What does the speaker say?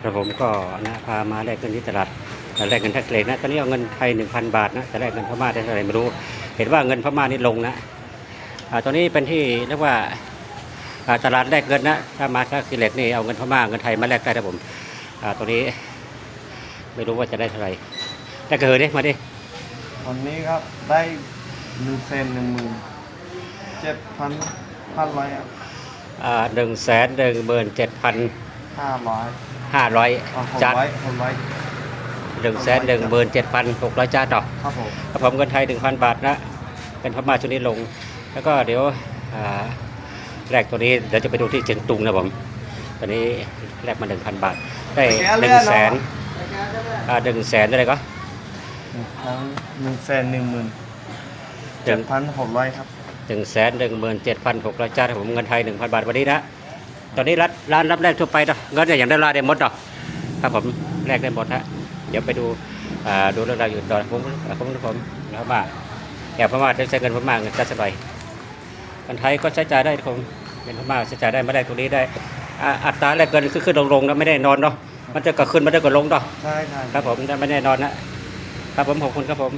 แล้วผมก็นะพามาแลกเงินที่ตลาดแลกเงินแท็กเลนนะตอนนี้เอาเงินไทย 1,000 บาทนะจะแลกเงินพม่าได้เท่าไหร่ไม่รู้ เห็นว่าเงินพม่านี่ลงนะอ่าตอนนี้เป็นที่เรียกว่าอ่าตลาดแลกเงินนะถ้ามาแท็กเลนนี่เอาเงินพม่าเงินไทยมาแลกได้นะผมอ่าตอนนี้ไม่รู้ว่าจะได้เท่าไหร่แต่เกิดดิมาดิวันนี้ครับได้หนึ่งเซนหนึ่งหมื่นเจ็ดพันห้าร้อยอ่าหนึ่งแสนหนึ่งหมื่นเจ็ดพันห้าร้อย ห้าร้อยหกจานร้อยหกร้อยหนึ่งแสนหนึ่งหมื่นเจ็ดพันหกร้อยจานต่อครับผมครับผมเงินไทยหนึ่งพันบาทนะเป็นพม่าชุดนี้ลง แล้วก็เดี๋ยวอ่าแรกตัวนี้เดี๋ยวจะไปดูที่เชียงตุงนะผมตอนนี้แรกมาหนึ่งพันบาท ได้หนึ่งแสนอ่าหนึ่งแสนอะไรก็หนึ่งพันหนึ่งแสนหนึ่งหมื่นหเจ็นึ่ดงพันหกร้อยครับหนึ่งแสนหนึ่งหมื่นเจ็ดพันหกร้อยจานครับผมเงินไทยหนึ่งพันบาทวันนี้นะ ตอนนี้ร้านร้านรับแรกทั่วไปเนาะเงินเนี่ยอย่างได้ลาได้หมดเนาะครับผมแรกได้หมดฮะเดี๋ยวไปดูอ่าดูเรื่องราวอยู่ต่อผมผมผมแล้วมาแอบพม่าใช้เงินพม่าเงินจัดสบายคนไทยก็ใช้จ่ายได้ครับผมเป็นพม่าใช้จ่ายได้ไม่ได้ตรงนี้ได้อ่าอัตราแลกเงินขึ้นขึ้นลงลงนะไม่ได้นอนเนาะมันจะก็ขึ้นมันจะก็ลงเนาะใช่ใช่ครับผมแต่ไม่แน่นอนนะครับผมขอบคุณครับผม